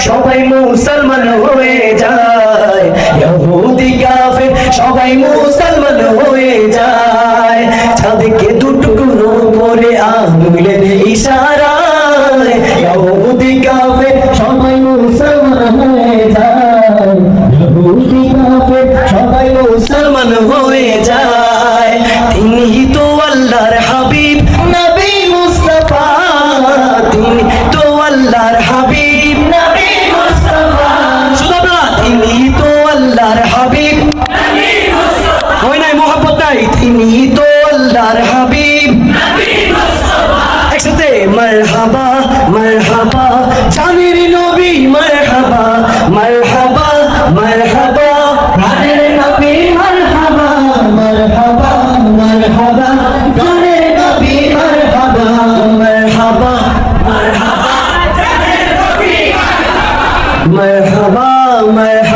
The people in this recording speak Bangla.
সবাই মুসলমান হয়ে যায়। ইহুদি সবাই মুসলমান হয়ে যায়। চাঁদকে টুকরো করে আঙুলের ইশারায়। ইহুদি সবাই আল্লাহর হাবিব নবী মুস্তাফা। সুতরাং তিনি তো আল্লাহর হাবিব। হয় নাই মোহাম্মত নাই? তিনি তো আল্লাহর হাবিব। একসাথে মারহাবা মারহাবা। জানি مرحبا مرحبا